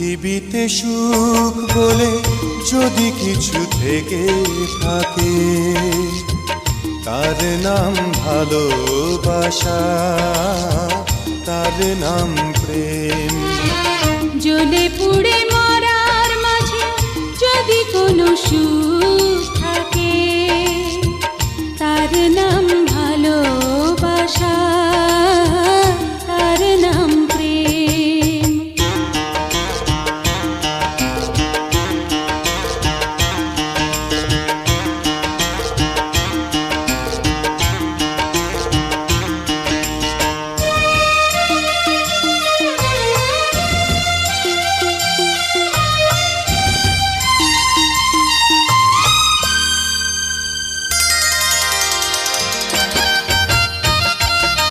পৃথিবীতে সুখ বলে যদি কিছু থেকে থাকে, তার নাম ভালোবাসা, তার নাম প্রেম। জ্বলে পুড়ে মরার মাঝে যদি কোনো সুখ